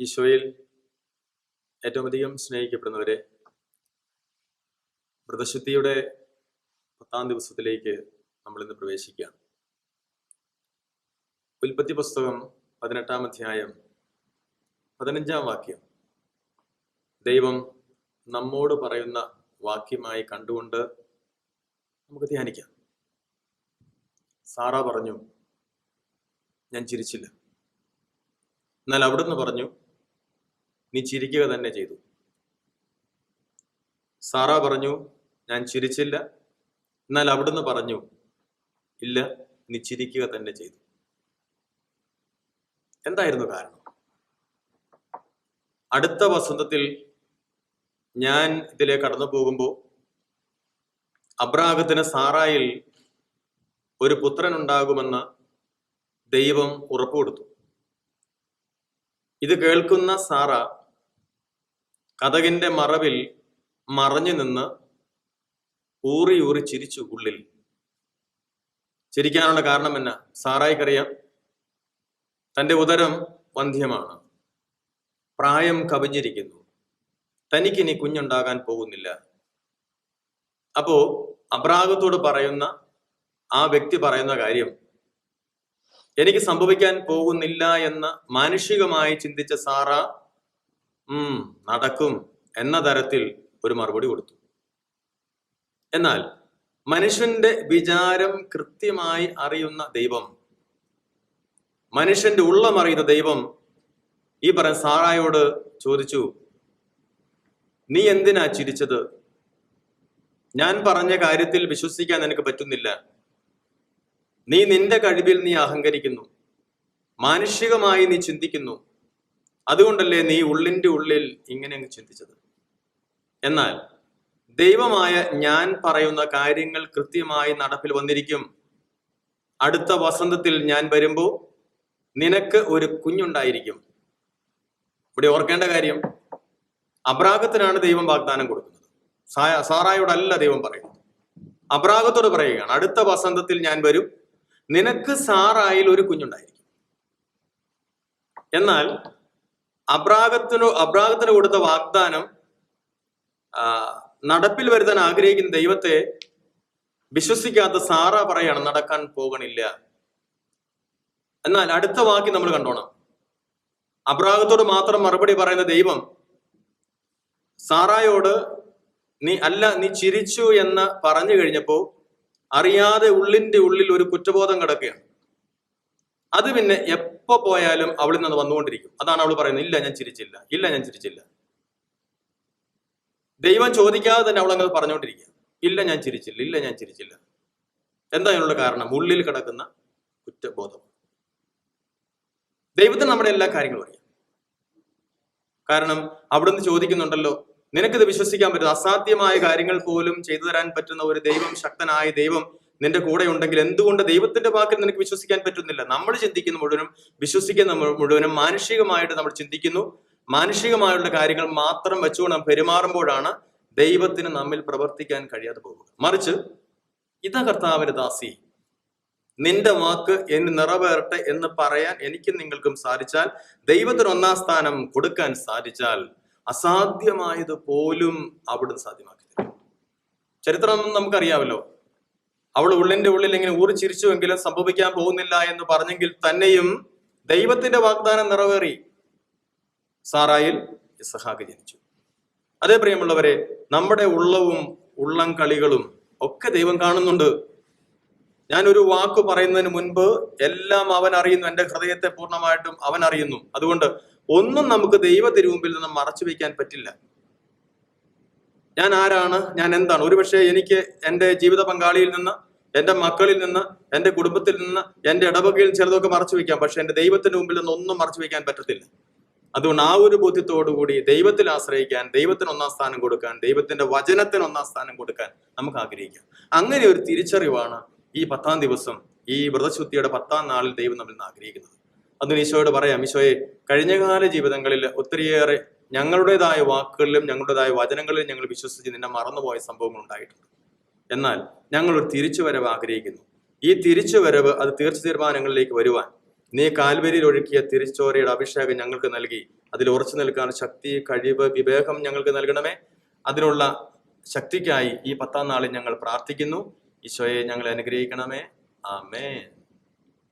ഈശോയിൽ ഏറ്റവും അധികം സ്നേഹിക്കപ്പെടുന്നവരെ വ്രതശുദ്ധിയുടെ പത്താം ദിവസത്തിലേക്ക് നമ്മൾ ഇന്ന് പ്രവേശിക്കുകയാണ്. ഉൽപ്പത്തി പുസ്തകം പതിനെട്ടാം അധ്യായം പതിനഞ്ചാം വാക്യം. ദൈവം നമ്മോട് പറയുന്ന വാക്യമായി കണ്ടുകൊണ്ട് നമുക്ക് ധ്യാനിക്കാം. സാറ പറഞ്ഞു ഞാൻ ചിരിച്ചില്ല. എന്നാൽ അവിടുന്ന് പറഞ്ഞു നീ ചിരിക്കുക തന്നെ ചെയ്തു. സാറ പറഞ്ഞു ഞാൻ ചിരിച്ചില്ല. എന്നാൽ അവിടുന്ന് പറഞ്ഞു ഇല്ല നീ ചിരിക്കുക തന്നെ ചെയ്തു. എന്തായിരുന്നു കാരണം? അടുത്ത വസന്തത്തിൽ ഞാൻ ഇതിലേക്ക് കടന്നു പോകുമ്പോൾ അബ്രാഹത്തിന് സാറായിൽ ഒരു പുത്രൻ ഉണ്ടാകുമെന്ന് ദൈവം ഉറപ്പുകൊടുത്തു. ഇത് കേൾക്കുന്ന സാറ കഥകിന്റെ മറവിൽ മറഞ്ഞു നിന്ന് ഊറി ഊറി ചിരിച്ചു ഉള്ളിൽ. ചിരിക്കാനുള്ള കാരണം എന്നാ? സാറായിക്കറിയാം. തന്റെ ഉദരം വന്ധ്യമാണ്. പ്രായം കവിഞ്ഞിരിക്കുന്നു. തനിക്കിനി കുഞ്ഞുണ്ടാകാൻ പോകുന്നില്ല. അപ്പോ അബ്രാഹത്തോട് പറയുന്ന ആ വ്യക്തി പറയുന്ന കാര്യം എനിക്ക് സംഭവിക്കാൻ പോകുന്നില്ല എന്ന് മാനുഷികമായി ചിന്തിച്ച സാറ ഉം നടക്കും എന്ന തരത്തിൽ ഒരു മറുപടി കൊടുത്തു. എന്നാൽ മനുഷ്യന്റെ വിചാരം കൃത്യമായി അറിയുന്ന ദൈവം മനുഷ്യന്റെ ഉള്ളമറിയുന്ന ദൈവം ഈ പറഞ്ഞ സാറായോട് ചോദിച്ചു നീ എന്തിനാ ചിരിച്ചത്? ഞാൻ പറഞ്ഞ കാര്യത്തിൽ വിശ്വസിക്കാൻ നിനക്ക് പറ്റുന്നില്ല. നീ നിന്റെ കഴിവിൽ നീ അഹങ്കരിക്കുന്നു. മാനുഷികമായി നീ ചിന്തിക്കുന്നു. അതുകൊണ്ടല്ലേ നീ ഉള്ളിന്റെ ഉള്ളിൽ ഇങ്ങനെ അങ്ങ് ചിന്തിച്ചത്? എന്നാൽ ദൈവമായ ഞാൻ പറയുന്ന കാര്യങ്ങൾ കൃത്യമായി നടപ്പിൽ വന്നിരിക്കും. അടുത്ത വസന്തത്തിൽ ഞാൻ വരുമ്പോൾ നിനക്ക് ഒരു കുഞ്ഞുണ്ടായിരിക്കും. ഇവിടെ ഓർക്കേണ്ട കാര്യം അബ്രാഹത്തിനാണ് ദൈവം വാഗ്ദാനം കൊടുക്കുന്നത്. സാറായോടല്ല ദൈവം പറയുന്നത്. അബ്രാഹത്തോട് പറയുകയാണ് അടുത്ത വസന്തത്തിൽ ഞാൻ വരും നിനക്ക് സാറായിൽ ഒരു കുഞ്ഞുണ്ടായിരിക്കും. എന്നാൽ അബ്രാഹത്തിനോ അബ്രാഹത്തിന് കൊടുത്ത വാഗ്ദാനം നടപ്പിൽ വരുത്താൻ ആഗ്രഹിക്കുന്ന ദൈവത്തെ വിശ്വസിക്കാത്ത സാറ പറയാണ് നടക്കാൻ പോകണില്ല. എന്നാൽ അടുത്ത വാക്യം നമ്മൾ കണ്ടോണം. അബ്രാഹത്തോട് മാത്രം മറുപടി പറയുന്ന ദൈവം സാറായോട് നീ അല്ല നീ ചിരിച്ചു എന്ന് പറഞ്ഞു കഴിഞ്ഞപ്പോ അറിയാതെ ഉള്ളിന്റെ ഉള്ളിൽ ഒരു കുറ്റബോധം കിടക്കുകയാണ്. അത് പിന്നെ എപ്പോ പോയാലും അവളിൽ നിന്ന് വന്നുകൊണ്ടിരിക്കും. അതാണ് അവൾ പറയുന്നത് ഇല്ല ഞാൻ ചിരിച്ചില്ല ഇല്ല ഞാൻ ചിരിച്ചില്ല. ദൈവം ചോദിക്കാതെ തന്നെ അവൾ അങ്ങനെ പറഞ്ഞുകൊണ്ടിരിക്കുക. ഇല്ല ഞാൻ ചിരിച്ചില്ല ഇല്ല ഞാൻ ചിരിച്ചില്ല. എന്താ അതിനുള്ള കാരണം? ഉള്ളിൽ കിടക്കുന്ന കുറ്റബോധം. ദൈവത്തിന് നമ്മുടെ എല്ലാ കാര്യങ്ങളും അറിയാം. കാരണം അവിടുന്ന് ചോദിക്കുന്നുണ്ടല്ലോ നിനക്കിത് വിശ്വസിക്കാൻ പറ്റും അസാധ്യമായ കാര്യങ്ങൾ പോലും ചെയ്തു തരാൻ പറ്റുന്ന ഒരു ദൈവം ശക്തനായ ദൈവം നിന്റെ കൂടെ ഉണ്ടെങ്കിൽ എന്തുകൊണ്ട് ദൈവത്തിന്റെ വാക്കിൽ നിനക്ക് വിശ്വസിക്കാൻ പറ്റുന്നില്ല? നമ്മൾ ചിന്തിക്കുന്ന മുഴുവനും വിശ്വസിക്കുന്ന മുഴുവനും മാനുഷികമായിട്ട് നമ്മൾ ചിന്തിക്കുന്നു. മാനുഷികമായുള്ള കാര്യങ്ങൾ മാത്രം വെച്ചുകൊണ്ട് നാം പെരുമാറുമ്പോഴാണ് ദൈവത്തിന് നമ്മിൽ പ്രവർത്തിക്കാൻ കഴിയാതെ പോകുക. മറിച്ച് ഇതാ കർത്താവിന്റെ ദാസി. നിന്റെ വാക്ക് എന്ന് നിറവേറട്ടെ എന്ന് പറയാൻ എനിക്കും നിങ്ങൾക്കും സാധിച്ചാൽ ദൈവത്തിന് ഒന്നാം സ്ഥാനം കൊടുക്കാൻ സാധിച്ചാൽ അസാധ്യമായത് പോലും അവിടുന്ന് സാധ്യമാക്കി തരും. ചരിത്രം നമുക്കറിയാമല്ലോ. അവൾ ഉള്ളിന്റെ ഉള്ളിൽ ഇങ്ങനെ ഊറി ചിരിച്ചുവെങ്കിലും സംഭവിക്കാൻ പോകുന്നില്ല എന്ന് പറഞ്ഞെങ്കിൽ തന്നെയും ദൈവത്തിന്റെ വാഗ്ദാനം നിറവേറി. സാറായിൽ ഇസഹാക്ക് ജനിച്ചു. അതേ പ്രിയമുള്ളവരെ നമ്മുടെ ഉള്ളവും ഉള്ളം കളികളും ഒക്കെ ദൈവം കാണുന്നുണ്ട്. ഞാനൊരു വാക്ക് പറയുന്നതിന് മുൻപ് എല്ലാം അവൻ അറിയുന്നു. എന്റെ ഹൃദയത്തെ പൂർണമായിട്ടും അവൻ അറിയുന്നു. അതുകൊണ്ട് ഒന്നും നമുക്ക് ദൈവ മുമ്പിൽ നിന്ന് മറച്ചു വയ്ക്കാൻ പറ്റില്ല. ഞാൻ ആരാണ്? ഞാൻ എന്താണ്? ഒരുപക്ഷെ എനിക്ക് എന്റെ ജീവിത പങ്കാളിയിൽ നിന്ന് എന്റെ മക്കളിൽ നിന്ന് എന്റെ കുടുംബത്തിൽ നിന്ന് എന്റെ ഇടവകയിൽ ചിലതൊക്കെ മറച്ചു വെക്കാം പക്ഷെ എന്റെ ദൈവത്തിന്റെ മുമ്പിൽ നിന്ന് ഒന്നും മറച്ചു വെക്കാൻ പറ്റത്തില്ല. അതുകൊണ്ട് ആ ഒരു ബോധ്യത്തോടുകൂടി ദൈവത്തിൽ ആശ്രയിക്കാൻ ദൈവത്തിന് ഒന്നാം സ്ഥാനം കൊടുക്കാൻ ദൈവത്തിന്റെ വചനത്തിന് ഒന്നാം സ്ഥാനം കൊടുക്കാൻ നമുക്ക് ആഗ്രഹിക്കാം. അങ്ങനെ ഒരു തിരിച്ചറിവാണ് ഈ പത്താം ദിവസം ഈ വ്രതശുദ്ധിയുടെ പത്താം നാളിൽ ദൈവം നമ്മൾ ആഗ്രഹിക്കുന്നത്. അതിന് ഈശോയോട് പറയാം ഈശോയെ കഴിഞ്ഞകാല ജീവിതങ്ങളിൽ ഒത്തിരിയേറെ ഞങ്ങളുടേതായ വാക്കുകളിലും ഞങ്ങളുടേതായ വചനങ്ങളിലും ഞങ്ങൾ വിശ്വസിച്ച് നിന്നെ മറന്നുപോയ സംഭവങ്ങൾ ഉണ്ടായിട്ടുണ്ട്. എന്നാൽ ഞങ്ങൾ ഒരു തിരിച്ചുവരവ് ആഗ്രഹിക്കുന്നു. ഈ തിരിച്ചുവരവ് അത് തീർച്ച തീരുമാനങ്ങളിലേക്ക് വരുവാൻ. നീ കാൽവരിയിൽ ഒഴുക്കിയ തിരിച്ചോരയുടെ അഭിഷേകം ഞങ്ങൾക്ക് നൽകി. അതിൽ ഉറച്ചു നിൽക്കാൻ ശക്തി കഴിവ് വിവേകം ഞങ്ങൾക്ക് നൽകണമേ. അതിനുള്ള ശക്തിക്കായി ഈ പത്താം നാളിൽ ഞങ്ങൾ പ്രാർത്ഥിക്കുന്നു. ഈശോയെ ഞങ്ങൾ അനുഗ്രഹിക്കണമേ. ആമേ